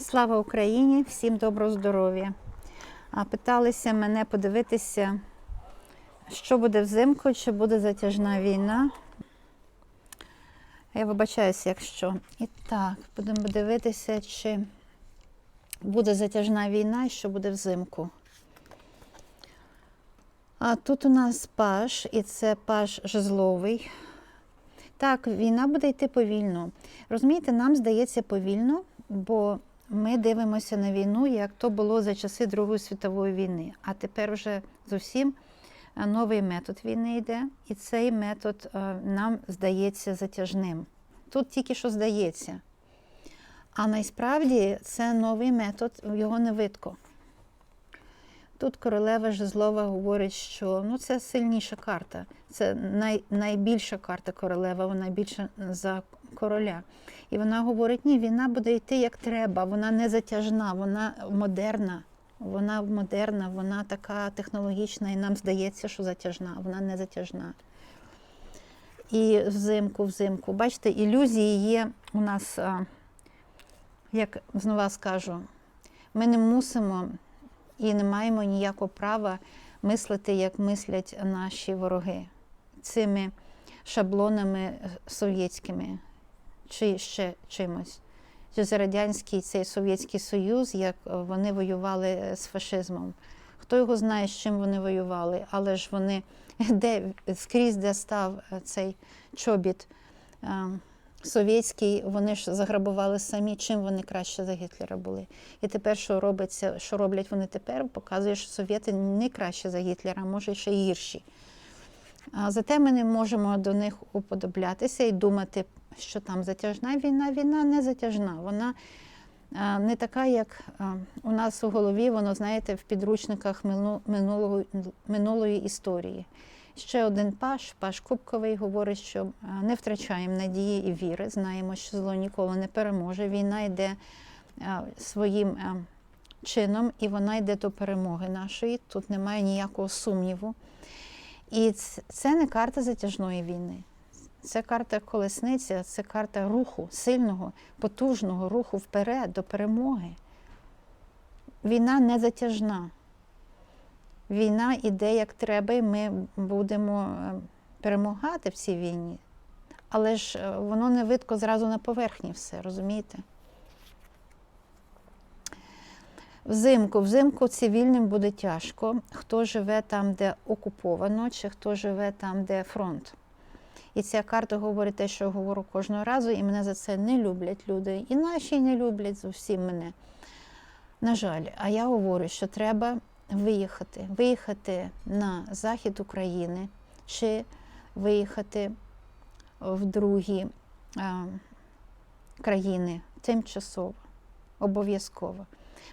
Слава Україні! Всім доброго здоров'я! Питалися мене подивитися, що буде взимку, чи буде затяжна війна. Я вибачаюся, якщо. І так, будемо дивитися, чи буде затяжна війна і що буде взимку. А тут у нас паш, і це паш жезловий. Так, війна буде йти повільно. Розумієте, нам здається повільно, бо ми дивимося на війну, як то було за часи Другої світової війни. А тепер вже зовсім е, новий метод війни йде, і цей метод е, нам здається затяжним. Тут тільки що здається. А насправді це новий метод, його не видко. Тут королева Жезлова говорить, що ну, це сильніша карта. Це най, найбільша карта королева, вона більша за короля. І вона говорить, ні, війна буде йти як треба, вона не затяжна, вона модерна. Вона модерна, вона така технологічна, і нам здається, що затяжна, вона не затяжна. І взимку, взимку. Бачите, ілюзії є у нас, як знову скажу, ми не мусимо і не маємо ніякого права мислити, як мислять наші вороги цими шаблонами совєтськими чи ще чимось. Чи Радянський цей Совєтський Союз, як вони воювали з фашизмом. Хто його знає, з чим вони воювали, але ж вони де скрізь, де став цей чобіт е, совєтський, вони ж заграбували самі, чим вони краще за Гітлера були. І тепер, що робиться, що роблять вони тепер, показує, що совєти не краще за Гітлера, а може ще й гірші. Зате ми не можемо до них уподоблятися і думати, що там затяжна війна. Війна не затяжна. Вона не така, як у нас у голові, воно, знаєте, в підручниках минулого, минулої історії. Ще один паш, паш Кубковий, говорить, що не втрачаємо надії і віри. Знаємо, що зло ніколи не переможе. Війна йде своїм чином, і вона йде до перемоги нашої. Тут немає ніякого сумніву. І це не карта затяжної війни. Це карта колесниця, це карта руху, сильного, потужного руху вперед до перемоги. Війна не затяжна. Війна іде як треба, і ми будемо е, перемагати в цій війні. Але ж е, воно не видко зразу на поверхні все, розумієте? Взимку, взимку цивільним буде тяжко. Хто живе там, де окуповано, чи хто живе там, де фронт. І ця карта говорить те, що я говорю кожного разу, і мене за це не люблять люди. І наші не люблять зовсім мене. На жаль, а я говорю, що треба виїхати, виїхати на захід України чи виїхати в другі а, країни тимчасово, обов'язково.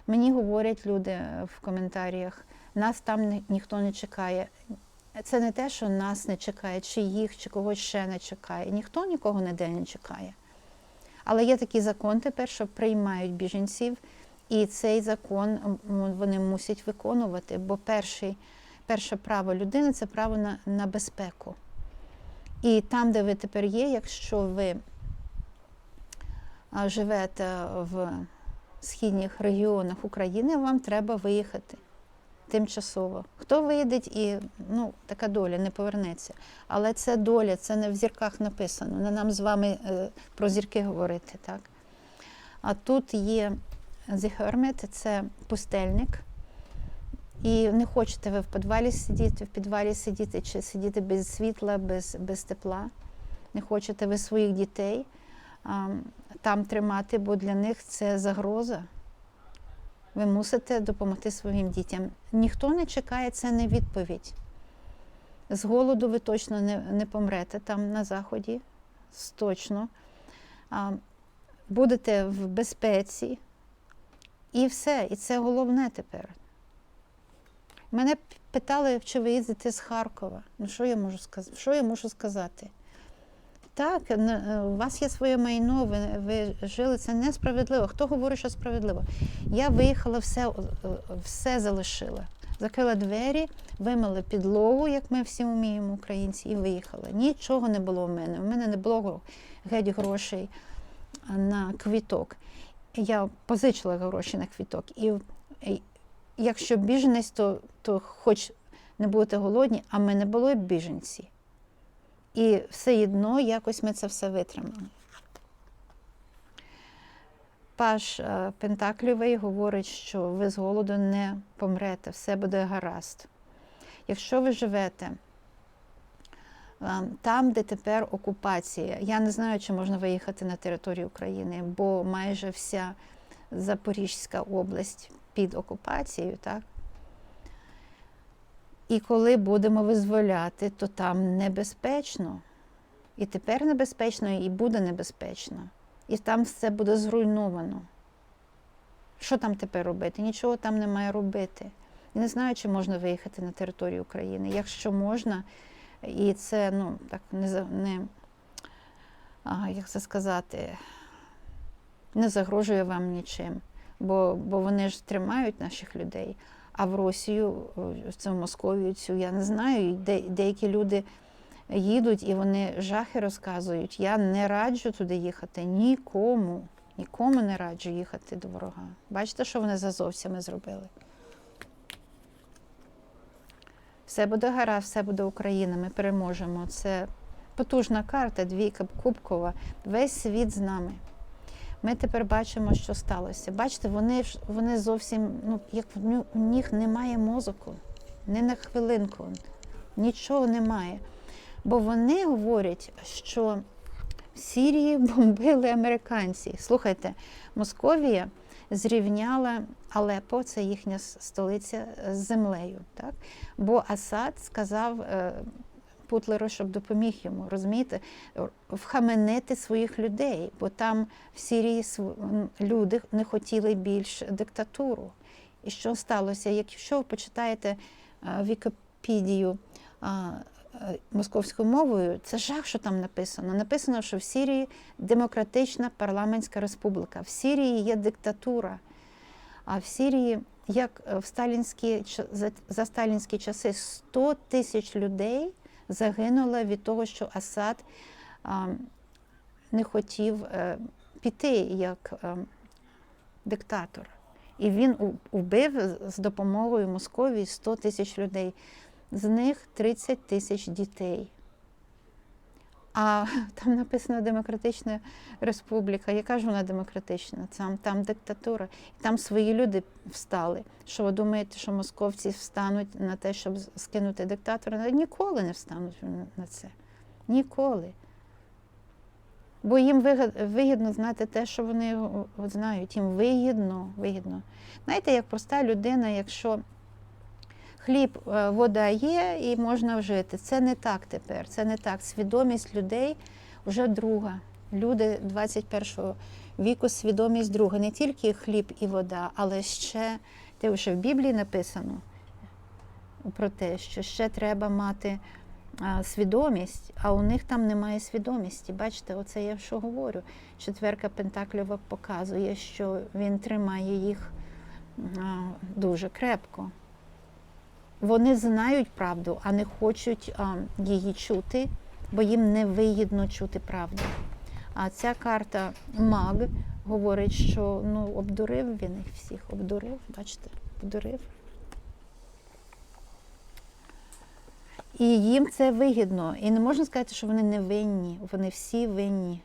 Мені говорять люди в коментарях, нас там ніхто не чекає. Це не те, що нас не чекає, чи їх, чи когось ще не чекає. Ніхто нікого ніде не чекає. Але є такий закон тепер, що приймають біженців, і цей закон вони мусять виконувати, бо перший, перше право людини це право на, на безпеку. І там, де ви тепер є, якщо ви живете в східних регіонах України, вам треба виїхати тимчасово. Хто виїде і ну, така доля не повернеться. Але це доля, це не в зірках написано. Не нам з вами е, про зірки говорити. Так? А тут є The Hermit, це пустельник. І не хочете ви в підвалі сидіти, в підвалі сидіти чи сидіти без світла, без, без тепла. Не хочете ви своїх дітей а, там тримати, бо для них це загроза. Ви мусите допомогти своїм дітям. Ніхто не чекає, це не відповідь. З голоду ви точно не, не помрете там на заході, точно. А, будете в безпеці. І все. І це головне тепер. Мене питали, чи ви їздите з Харкова. Ну, що я можу сказати? Що я можу сказати? Так, е, у вас є своє майно, ви, ви жили, це несправедливо. Хто говорить, що справедливо? Я виїхала, все, е, все залишила. Закрила двері, вимила підлогу, як ми всі вміємо, українці, і виїхала. Нічого не було в мене. У мене не було геть грошей на квіток. я позичила гроші на квіток. І, якщо біженець, то, то хоч не будете голодні, а ми не були біженці. І все одно якось ми це все витримали. Паш е, Пентаклівий говорить, що ви з голоду не помрете, все буде гаразд. Якщо ви живете е, там, де тепер окупація, я не знаю, чи можна виїхати на територію України, бо майже вся Запорізька область під окупацією, так? І коли будемо визволяти, то там небезпечно. І тепер небезпечно, і буде небезпечно. І там все буде зруйновано. Що там тепер робити? Нічого там немає робити. Я не знаю, чи можна виїхати на територію України. Якщо можна, і це ну, так не, не а, як це сказати, не загрожує вам нічим. Бо, бо вони ж тримають наших людей. А в Росію, в цю Московію, цю я не знаю. Де, деякі люди їдуть і вони жахи розказують. Я не раджу туди їхати нікому. Нікому не раджу їхати до ворога. Бачите, що вони з азовцями зробили? Все буде гаразд, все буде Україна, ми переможемо. Це потужна карта, двійка кубкова. Весь світ з нами. Ми тепер бачимо, що сталося. Бачите, вони, вони зовсім, ну, як в них немає мозоку, не на хвилинку, нічого немає. Бо вони говорять, що в Сірії бомбили американці. Слухайте, Московія зрівняла Алепо, це їхня столиця, з землею. Так? Бо Асад сказав е, Путлеру, щоб допоміг йому, розумієте, вхаменити своїх людей, бо там в Сірії люди не хотіли більш диктатуру. І що сталося? Якщо ви почитаєте Вікіпедію е, московською мовою, це жах, що там написано. Написано, що в Сірії демократична парламентська республіка. В Сірії є диктатура. А в Сірії, як е, в сталінські за сталінські часи, 100 тисяч людей загинуло від того, що Асад не хотів е, піти як е, диктатор. І він убив з допомогою Московії 100 тисяч людей. З них 30 тисяч дітей. А там написано Демократична Республіка. Яка ж вона демократична? Там, там диктатура. І там свої люди встали. Що ви думаєте, що московці встануть на те, щоб скинути диктатора? Ніколи не встануть на це. Ніколи. Бо їм вигідно знати те, що вони знають. Їм вигідно, вигідно. Знаєте, як проста людина, якщо хліб, е, вода є і можна вжити. Це не так тепер. Це не так. Свідомість людей вже друга. Люди 21 віку свідомість друга. Не тільки хліб і вода, але ще те, що в Біблії написано про те, що ще треба мати свідомість, а у них там немає свідомості. Бачите, оце я що говорю. Четверка Пентакльова показує, що він тримає їх дуже крепко. Вони знають правду, а не хочуть її чути, бо їм не вигідно чути правду. А ця карта маг говорить, що ну, обдурив він їх всіх, обдурив, бачите, обдурив. І їм це вигідно. І не можна сказати, що вони не винні. Вони всі винні.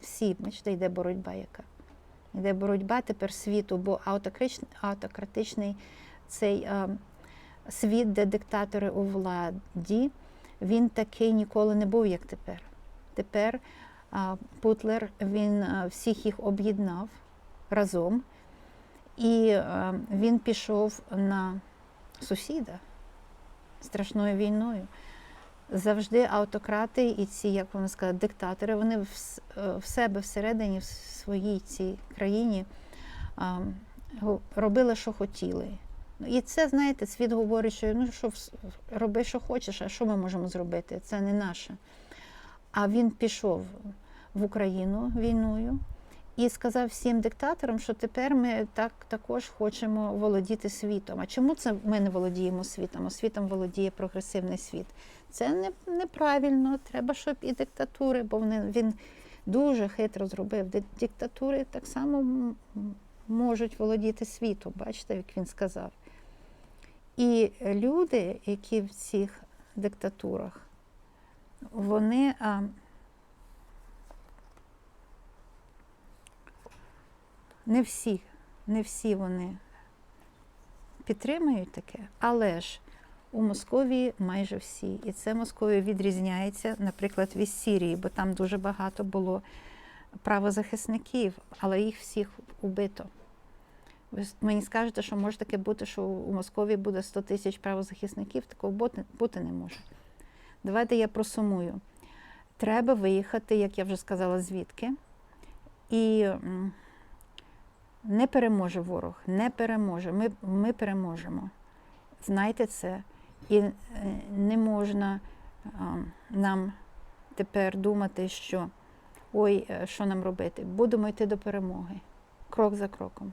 Всі, бачите, йде боротьба яка. Йде боротьба тепер світу, бо аутократичний цей а, світ, де диктатори у владі, він такий ніколи не був, як тепер. Тепер Путлер він всіх їх об'єднав разом, і він пішов на сусіда страшною війною. Завжди автократи і ці, як вони сказали, диктатори, вони в, в себе всередині, в своїй цій країні робили, що хотіли. І це, знаєте, світ говорить, що ну що роби, що хочеш, а що ми можемо зробити? Це не наше. А він пішов в Україну війною і сказав всім диктаторам, що тепер ми так також хочемо володіти світом. А чому це ми не володіємо світом? А світом володіє прогресивний світ. Це не, неправильно. Треба, щоб і диктатури, бо вони, він дуже хитро зробив. Диктатури так само можуть володіти світом, бачите, як він сказав. І люди, які в цих диктатурах, вони а, не всі, не всі вони підтримують таке, але ж у Московії майже всі. І це Московія відрізняється, наприклад, від Сірії, бо там дуже багато було правозахисників, але їх всіх убито. Ви мені скажете, що може таке бути, що у Московії буде 100 тисяч правозахисників, такого бути, не може. Давайте я просумую. Треба виїхати, як я вже сказала, звідки. І не переможе ворог, не переможе. Ми, ми переможемо. Знайте це. І е, не можна нам тепер думати, що ой, е, що нам робити. Будемо йти до перемоги. Крок за кроком.